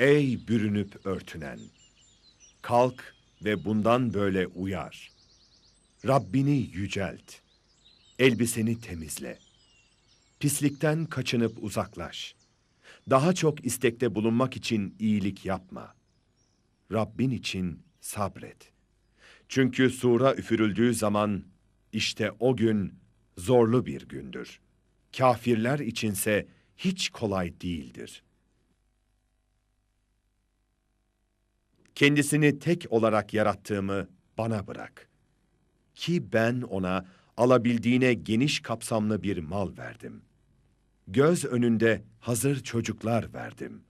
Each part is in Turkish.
Ey bürünüp örtünen! Kalk ve bundan böyle uyar. Rabbini yücelt. Elbiseni temizle. Pislikten kaçınıp uzaklaş. Daha çok istekte bulunmak için iyilik yapma. Rabbin için sabret. Çünkü sura üfürüldüğü zaman işte o gün zorlu bir gündür. Kafirler içinse hiç kolay değildir. Kendisini tek olarak yarattığımı bana bırak. Ki ben ona alabildiğine geniş kapsamlı bir mal verdim. Göz önünde hazır çocuklar verdim.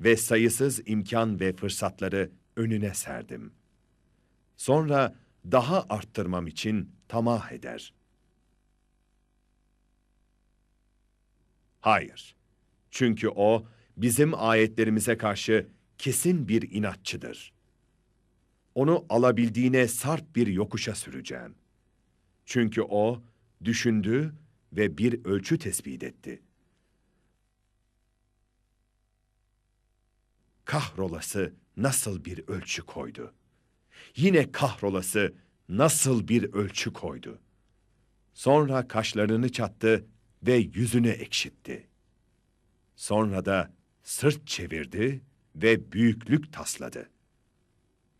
Ve sayısız imkan ve fırsatları önüne serdim. Sonra daha arttırmam için tamah eder. Hayır. Çünkü o bizim ayetlerimize karşı kesin bir inatçıdır. Onu alabildiğine sarp bir yokuşa süreceğim. Çünkü o düşündü ve bir ölçü tespit etti. Kahrolası nasıl bir ölçü koydu? Yine kahrolası nasıl bir ölçü koydu? Sonra kaşlarını çattı ve yüzünü ekşitti. Sonra da sırt çevirdi ve büyüklük tasladı.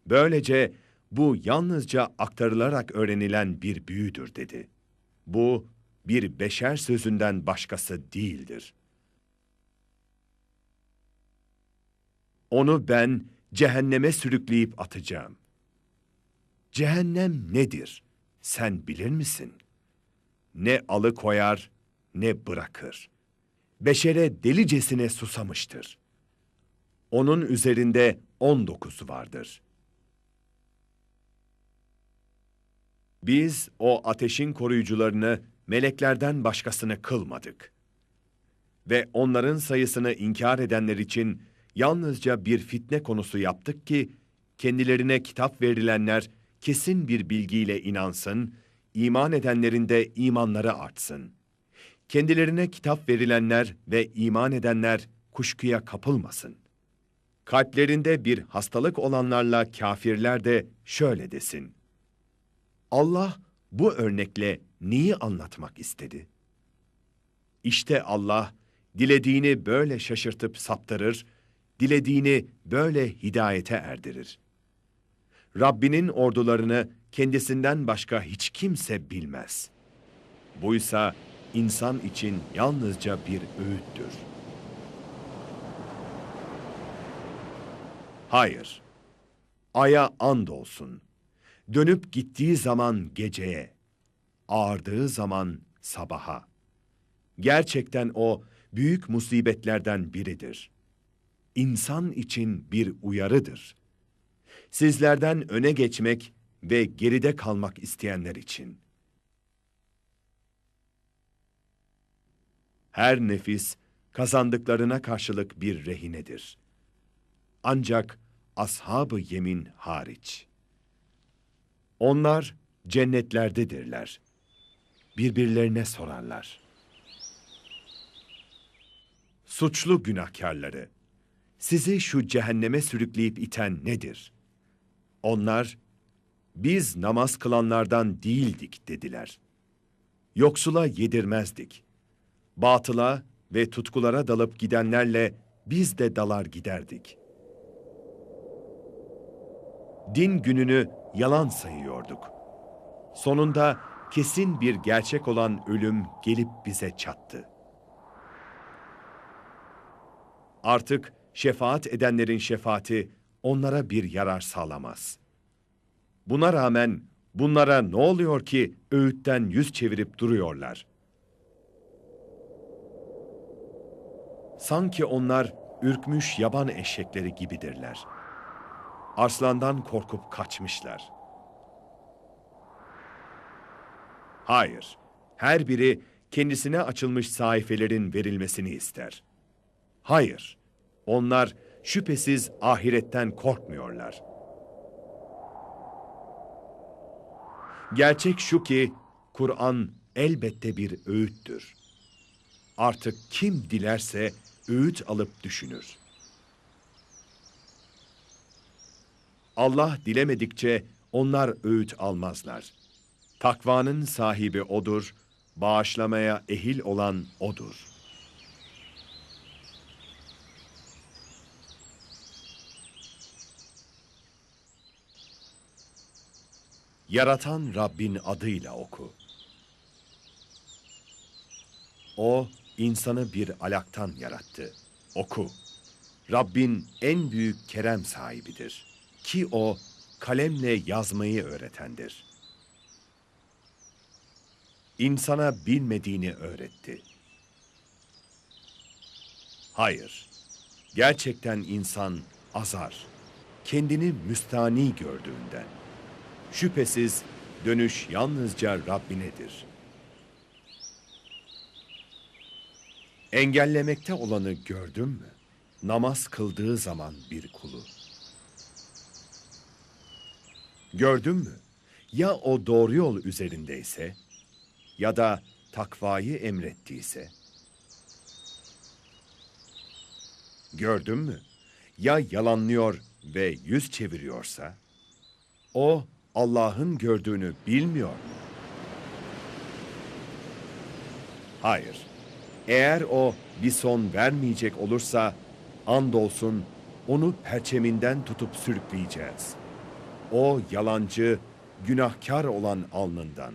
Böylece bu yalnızca aktarılarak öğrenilen bir büyüdür dedi. Bu bir beşer sözünden başkası değildir. Onu ben cehenneme sürükleyip atacağım. Cehennem nedir? Sen bilir misin? Ne alıkoyar ne bırakır. Beşere delicesine susamıştır. Onun üzerinde on dokuzu vardır. Biz o ateşin koruyucularını meleklerden başkasını kılmadık. Ve onların sayısını inkar edenler için yalnızca bir fitne konusu yaptık ki, kendilerine kitap verilenler kesin bir bilgiyle inansın, iman edenlerin de imanları artsın. Kendilerine kitap verilenler ve iman edenler kuşkuya kapılmasın. Kalplerinde bir hastalık olanlarla kafirler de şöyle desin. Allah bu örnekle neyi anlatmak istedi? İşte Allah dilediğini böyle şaşırtıp saptırır, dilediğini böyle hidayete erdirir. Rabbinin ordularını kendisinden başka hiç kimse bilmez. Buysa insan için yalnızca bir öğüttür. Hayır, aya and olsun. Dönüp gittiği zaman geceye, ağardığı zaman sabaha. Gerçekten o büyük musibetlerden biridir. İnsan için bir uyarıdır. Sizlerden öne geçmek ve geride kalmak isteyenler için. Her nefis kazandıklarına karşılık bir rehinedir. Ancak ashab-ı yemin hariç. Onlar cennetlerdedirler. Birbirlerine sorarlar. Suçlu günahkarları, sizi şu cehenneme sürükleyip iten nedir? Onlar, biz namaz kılanlardan değildik dediler. Yoksula yedirmezdik. Batıla ve tutkulara dalıp gidenlerle biz de dalar giderdik. Din gününü yalan sayıyorduk. Sonunda kesin bir gerçek olan ölüm gelip bize çattı. Artık şefaat edenlerin şefaati onlara bir yarar sağlamaz. Buna rağmen bunlara ne oluyor ki öğütten yüz çevirip duruyorlar? Sanki onlar ürkmüş yaban eşekleri gibidirler. Arslandan korkup kaçmışlar. Hayır, her biri kendisine açılmış sayfelerin verilmesini ister. Hayır, onlar şüphesiz ahiretten korkmuyorlar. Gerçek şu ki Kur'an elbette bir öğüttür. Artık kim dilerse öğüt alıp düşünür. Allah dilemedikçe onlar öğüt almazlar. Takvanın sahibi odur, bağışlamaya ehil olan odur. Yaratan Rabbin adıyla oku. O, insanı bir alaktan yarattı. Oku. Rabbin en büyük kerem sahibidir. Ki o, kalemle yazmayı öğretendir. İnsana bilmediğini öğretti. Hayır, gerçekten insan azar, kendini müstani gördüğünden. Şüphesiz dönüş yalnızca Rabbinedir. Engellemekte olanı gördün mü? Namaz kıldığı zaman bir kulu. Gördün mü? Ya o doğru yol üzerindeyse ya da takvayı emrettiyse. Gördün mü? Ya yalanlıyor ve yüz çeviriyorsa? O Allah'ın gördüğünü bilmiyor mu? Hayır. Eğer o bir son vermeyecek olursa andolsun onu perçeminden tutup sürükleyeceğiz. O yalancı, günahkar olan alnından.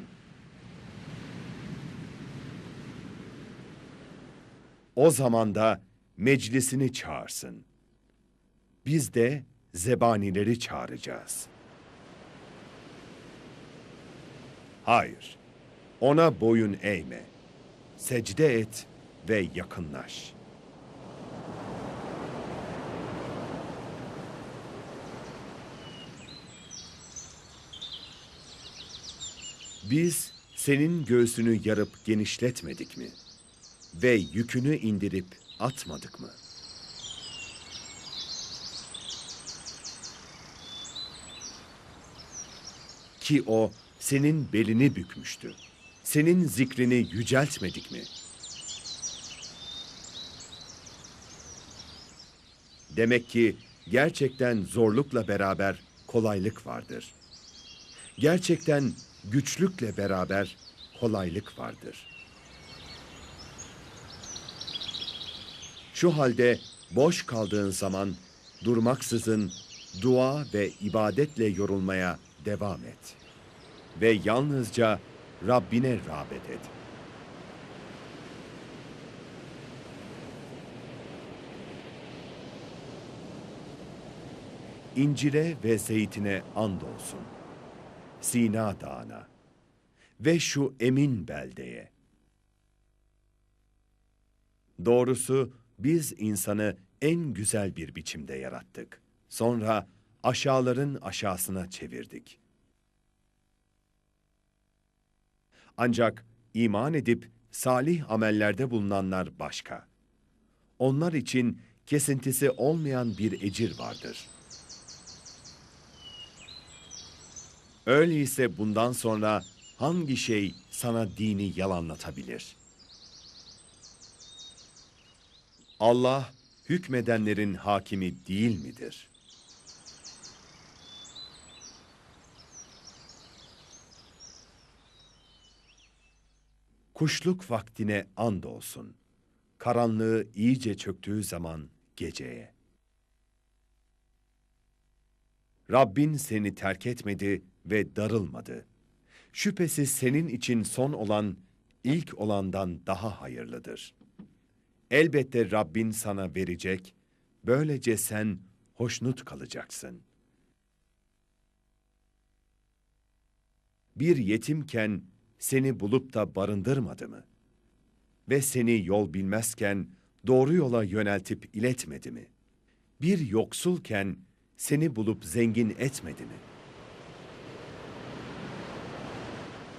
O zaman da meclisini çağırsın. Biz de zebanileri çağıracağız.'' Hayır. Ona boyun eğme. Secde et ve yakınlaş. Biz senin göğsünü yarıp genişletmedik mi? Ve yükünü indirip atmadık mı? Ki o senin belini bükmüştü. Senin zikrini yüceltmedik mi? Demek ki gerçekten zorlukla beraber kolaylık vardır. Gerçekten güçlükle beraber kolaylık vardır. Şu halde boş kaldığın zaman durmaksızın dua ve ibadetle yorulmaya devam et.'' ve yalnızca Rabbine rağbet et. İncire ve zeytine andolsun. Sina Dağı'na ve şu emin beldeye. Doğrusu biz insanı en güzel bir biçimde yarattık. Sonra aşağıların aşağısına çevirdik.'' Ancak iman edip salih amellerde bulunanlar başka. Onlar için kesintisi olmayan bir ecir vardır. Öyleyse bundan sonra hangi şey sana dini yalanlatabilir? Allah hükmedenlerin hakimi değil midir?'' Kuşluk vaktine and olsun. Karanlığı iyice çöktüğü zaman geceye. Rabbin seni terk etmedi ve darılmadı. Şüphesiz senin için son olan ilk olandan daha hayırlıdır. Elbette Rabbin sana verecek, böylece sen hoşnut kalacaksın. Bir yetimken seni bulup da barındırmadı mı? Ve seni yol bilmezken doğru yola yöneltip iletmedi mi? Bir yoksulken seni bulup zengin etmedi mi?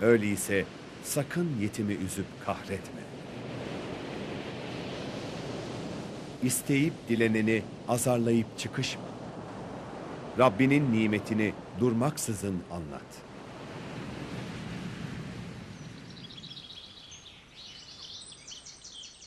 Öyleyse sakın yetimi üzüp kahretme. İsteyip dileneni azarlayıp çıkışma. Rabbinin nimetini durmaksızın anlat.''